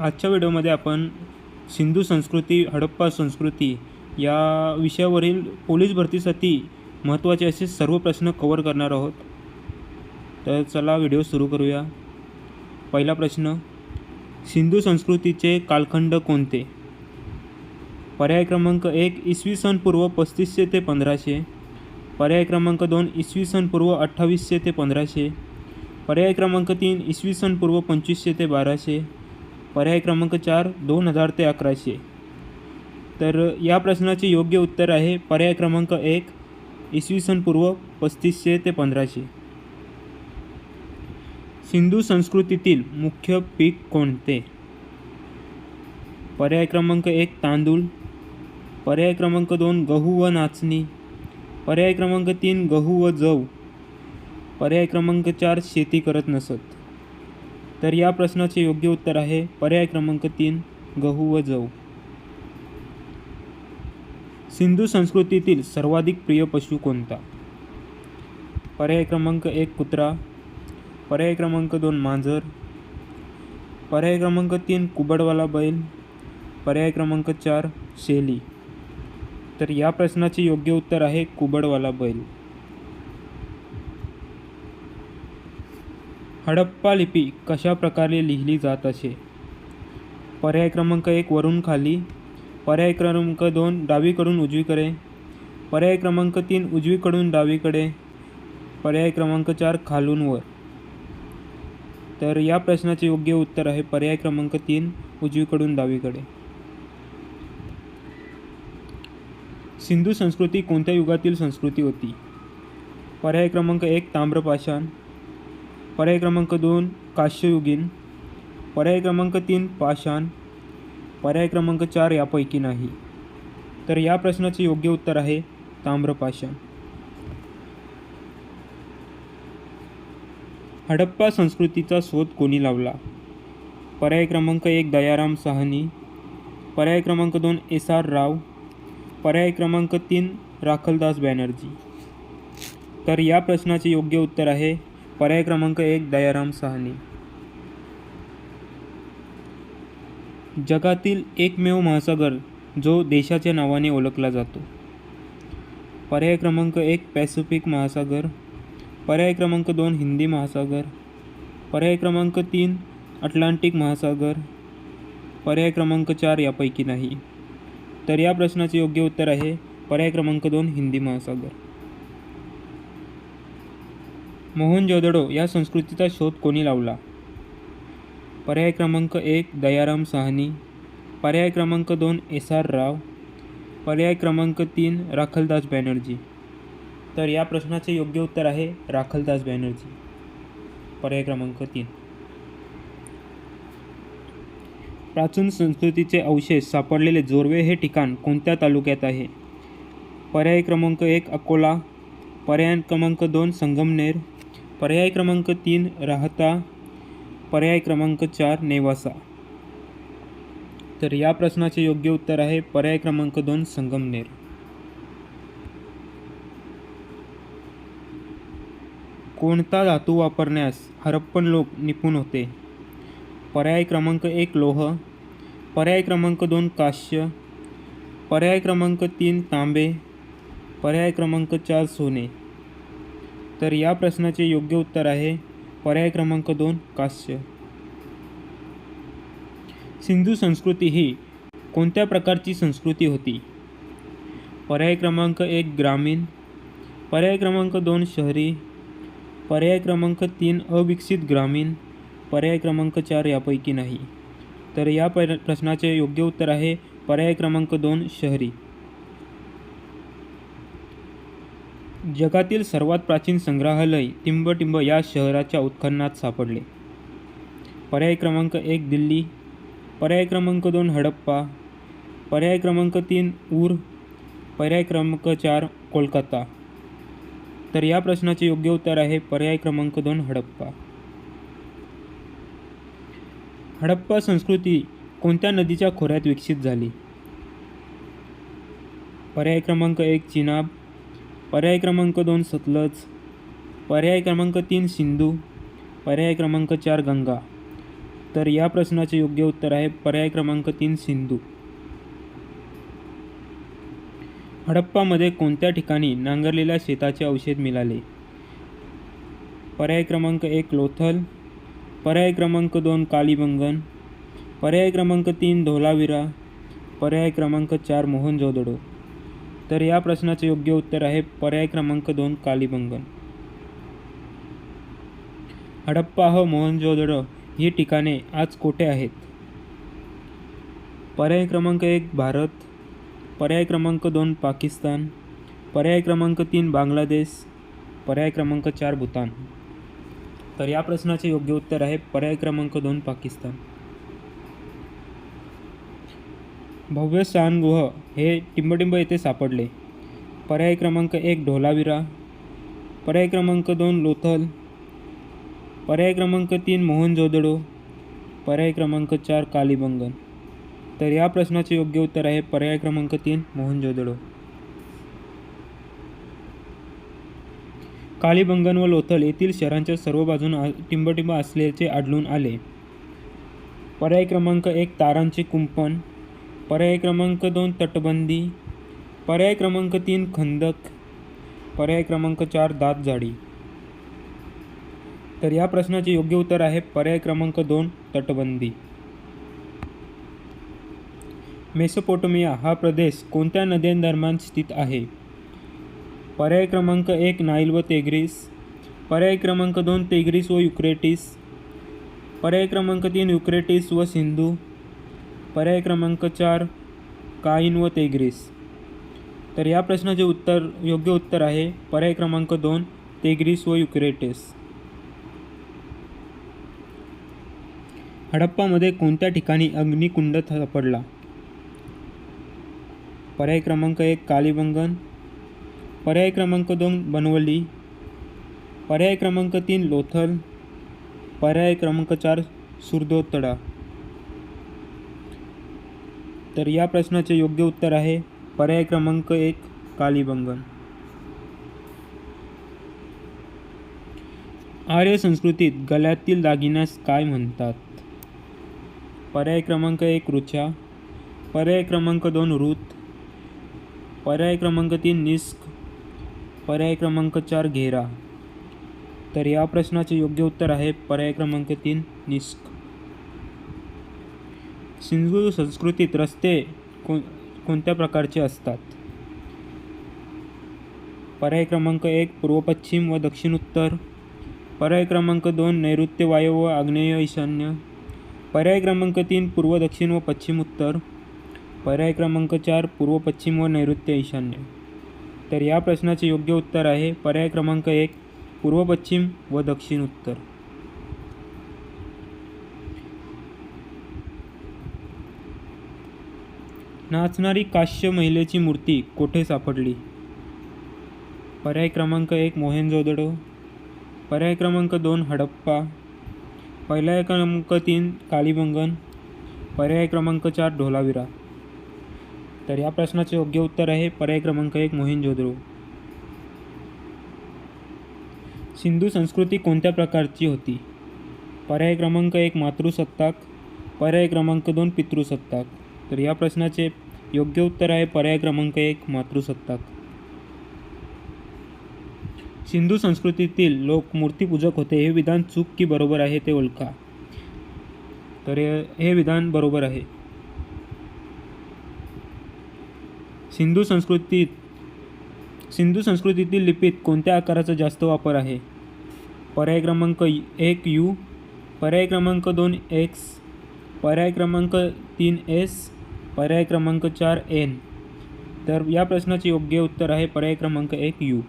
आजच्या व्हिडिओमध्ये आपण सिंधू संस्कृती हडप्पा संस्कृती या विषयावरील पोलीस भरतीसाठी महत्त्वाचे असे सर्व प्रश्न कवर करणार आहोत. तर चला व्हिडिओ सुरू करूया. पहिला प्रश्न सिंधू संस्कृतीचे कालखंड कोणते? पर्याय क्रमांक एक इसवी सन पूर्व पस्तीसशे ते पंधराशे. पर्याय क्रमांक दोन इसवी सन पूर्व अठ्ठावीसशे ते पंधराशे. पर्याय क्रमांक तीन इसवी सन पूर्व पंचवीसशे ते बाराशे. पर्याय क्रमांक चार दोन हजार ते अकराशे. तर या प्रश्नाचे योग्य उत्तर आहे पर्याय क्रमांक एक इसवी सन पूर्व पस्तीसशे ते पंधराशे. सिंधू संस्कृतीतील मुख्य पीक कोणते? पर्याय क्रमांक एक तांदूळ. पर्याय क्रमांक दोन गहू व नाचणी. पर्याय क्रमांक तीन गहू व जव. पर्याय क्रमांक चार शेती करत नसत. तर या प्रश्नाचे योग्य उत्तर आहे पर्याय क्रमांक तीन गहू व जव सिंधू संस्कृतीतील सर्वाधिक प्रिय पशु कोणता? पर्याय क्रमांक एक कुत्रा. पर्याय क्रमांक दोन मांजर. पर्याय क्रमांक तीन कुबडवाला बैल. पर्याय क्रमांक चार शेली. तर या प्रश्नाचे योग्य उत्तर आहे कुबडवाला बैल. हडप्पा लिपी कशा प्रकारे लिहिली जात असे? पर्याय क्रमांक एक वरून खाली. पर्याय क्रमांक दोन डावीकडून उजवीकडे. पर्याय क्रमांक तीन उजवीकडून डावीकडे. पर्याय क्रमांक चार खालून वर. तर या प्रश्नाचे योग्य उत्तर आहे पर्याय क्रमांक तीन उजवीकडून डावीकडे. सिंधू संस्कृती कोणत्या युगातील संस्कृती होती? पर्याय क्रमांक एक ताम्रपाषाण. पर्याय क्रमांक दोन काश्ययुगीन. पर्याय क्रमांक तीन पाषाण. पर्याय क्रमांक चार यापैकी नाही. तर या प्रश्नाचे योग्य उत्तर आहे ताम्रपाषाण. हडप्पा संस्कृतीचा शोध कोणी लावला? पर्याय क्रमांक एक दयाराम साहनी. पर्याय क्रमांक दोन एस आर राव. पर्याय क्रमांक तीन राखलदास बॅनर्जी. तर या प्रश्नाचे योग्य उत्तर आहे पर्याय क्रमांक एक दयाराम साहनी. जगातील एकमेव महासागर जो देशाच्या नावाने ओळखला जातो. पर्याय क्रमांक एक पॅसिफिक महासागर. पर्याय क्रमांक दोन हिंदी महासागर. पर्याय क्रमांक तीन अटलांटिक महासागर. पर्याय क्रमांक चार यापैकी नाही. तर या प्रश्नाचे योग्य उत्तर आहे पर्याय क्रमांक दोन हिंदी महासागर. मोहनजोदडो या संस्कृतीचा शोध कोणी लावला? पर्याय क्रमांक एक दयाराम साहनी. पर्याय क्रमांक दोन एस आर राव. पर्याय क्रमांक तीन राखलदास बॅनर्जी. तर या प्रश्नाचे योग्य उत्तर आहे राखलदास बॅनर्जी. पर्याय क्रमांक तीन. प्राचीन संस्कृतीचे अवशेष सापडलेले जोरवे हे ठिकाण कोणत्या तालुक्यात आहे? पर्याय क्रमांक एक अकोला. पर्याय क्रमांक दोन संगमनेर. पर्याय क्रमांक तीन राहता. पर्याय क्रमांक चार नेवासा. तर या प्रश्नाचे योग्य उत्तर आहे पर्याय क्रमांक दोन संगमनेर. कोणता धातू वापरण्यास हरप्पन लोक निपुण होते? पर्याय क्रमांक एक लोह. पर्याय क्रमांक दोन काश्य. पर्याय क्रमांक तीन तांबे. पर्याय क्रमांक चार सोने. तर या प्रश्नाचे योग्य उत्तर आहे पर्याय क्रमांक दोन कास्य. सिंधू संस्कृती ही कोणत्या प्रकारची संस्कृती होती? पर्याय क्रमांक एक ग्रामीण. पर्याय क्रमांक दोन शहरी. पर्याय क्रमांक तीन अविकसित ग्रामीण. पर्याय क्रमांक चार यापैकी नाही. तर या पर प्रश्नाचे योग्य उत्तर आहे पर्याय क्रमांक दोन शहरी. जगातील सर्वात प्राचीन संग्रहालय टिंबटिंब या शहराच्या उत्खननात सापडले. पर्याय क्रमांक एक दिल्ली पर्याय क्रमांक दोन हडप्पा पर्याय क्रमांक तीन ऊर पर्याय क्रमांक चार कोलकाता. तर या प्रश्नाचे योग्य उत्तर आहे पर्याय क्रमांक दोन हडप्पा. हडप्पा संस्कृती कोणत्या नदीच्या खोऱ्यात विकसित झाली? पर्याय क्रमांक एक चिनाब पर्याय क्रमांक दोन सतलज. पर्याय क्रमांक तीन सिंधू. पर्याय क्रमांक चार गंगा. तर या प्रश्नाचे योग्य उत्तर आहे पर्याय क्रमांक तीन सिंधू. हडप्पामध्ये कोणत्या ठिकाणी नांगरलेल्या शेताचे औषध मिळाले? पर्याय क्रमांक एक लोथल. पर्याय क्रमांक दोन कालीबंगन. पर्याय क्रमांक तीन धोलावीरा. पर्याय क्रमांक चार मोहनजोदडो. तर या प्रश्नाचे योग्य उत्तर आहे पर्याय क्रमांक दोन कालीबंगन. हडप्पा ह मोहनजोदडो ही ठिकाणे आज कोठे आहेत? पर्याय क्रमांक एक भारत. पर्याय क्रमांक दोन पाकिस्तान. पर्याय क्रमांक तीन बांगलादेश. पर्याय क्रमांक चार भूतान. तर या प्रश्नाचे योग्य उत्तर आहे पर्याय क्रमांक दोन पाकिस्तान. भव्य शानगृह हे टिंबटिंब येथे सापडले. पर्याय क्रमांक एक ढोलावीरा पर्याय क्रमांक दोन लोथल पर्याय क्रमांक तीन मोहनजोदडो पर्याय क्रमांक चार कालीबंगन. तर या प्रश्नाचे योग्य उत्तर आहे पर्याय क्रमांक तीन मोहनजोदडो कालीबंगन व लोथल येथील शहरांच्या सर्व बाजूंना टिंबटिंब असल्याचे आढळून आले. पर्याय क्रमांक एक तारांचे कुंपण पर्याय क्रमांक दोन तटबंदी पर्याय क्रमांक तीन खंदक पर्याय क्रमांक चार दात जाडी. तर या प्रश्नाचे योग्य उत्तर आहे पर्याय क्रमांक दोन तटबंदी. मेसोपोटोमिया हा प्रदेश कोणत्या नद्यांदरम्यान स्थित आहे? पर्याय क्रमांक एक नाईल व तेग्रीस पर्याय क्रमांक दोन तेग्रीस व युक्रेटिस पर्याय क्रमांक तीन युक्रेटिस व सिंधू पर्याय क्रमांक चार काईन व तेग्रीस. तर या प्रश्नाचे उत्तर योग्य उत्तर आहे पर्याय क्रमांक दोन तेग्रीस व युक्रेटेस. हडप्पामध्ये कोणत्या ठिकाणी अग्निकुंड सापडला? पर्याय क्रमांक एक कालीबंगन. पर्याय क्रमांक दोन बनवली. पर्याय क्रमांक तीन लोथल. पर्याय क्रमांक चार सुरदोतडा तर या प्रश्नाचे योग्य उत्तर आहे पर्याय क्रमांक एक कालीबंगन. आर्य संस्कृतीत गळ्यातील दागिन्यास काय म्हणतात? पर्याय क्रमांक एक रुचा पर्याय क्रमांक दोन ऋत. पर्याय क्रमांक तीन निस्क. पर्याय क्रमांक चार घेरा. तर या प्रश्नाचे योग्य उत्तर आहे पर्याय क्रमांक तीन निस्क. सिंधू संस्कृतीत रस्ते कोण कोणत्या प्रकारचे असतात? पर्याय क्रमांक एक पूर्व पश्चिम व दक्षिण उत्तर. पर्याय क्रमांक दोन नैऋत्य वायू व आग्नेय ईशान्य. पर्याय क्रमांक तीन पूर्व दक्षिण व पश्चिम उत्तर. पर्याय क्रमांक चार पूर्व पश्चिम व नैऋत्य ईशान्य. तर या प्रश्नाचे योग्य उत्तर आहे. पर्याय क्रमांक एक पूर्व पश्चिम व दक्षिण उत्तर. नाचणारी काश्य महिलेची मूर्ती कोठे सापडली? पर्याय क्रमांक एक मोहेंजोदडो पर्याय क्रमांक दोन हडप्पा. पर्याय क्रमांक तीन कालीबंगन. पर्याय क्रमांक चार ढोलावीरा. तर या प्रश्नाचे योग्य उत्तर आहे पर्याय क्रमांक एक मोहिंजोदडो सिंधू संस्कृती कोणत्या प्रकारची होती? पर्याय क्रमांक एक मातृसत्ताक. पर्याय क्रमांक दोन पितृसत्ताक. तर या प्रश्नाचे योग्य उत्तर आहे पर्याय क्रमांक एक मातृसत्ताक. सिंधू संस्कृतीतील लोक मूर्तीपूजक होते हे विधान चूक की बरोबर आहे ते ओळखा. तर हे- हे विधान बरोबर आहे. सिंधू संस्कृतीत सिंधू संस्कृतीतील लिपीत कोणत्या आकाराचा जास्त वापर आहे? पर्याय क्रमांक एक यू पर्याय क्रमांक दोन एक्स पर्याय क्रमांक तीन एस पर्याय क्रमांक चार एन. तर या प्रश्नाचे योग्य उत्तर आहे पर्याय क्रमांक एक यू.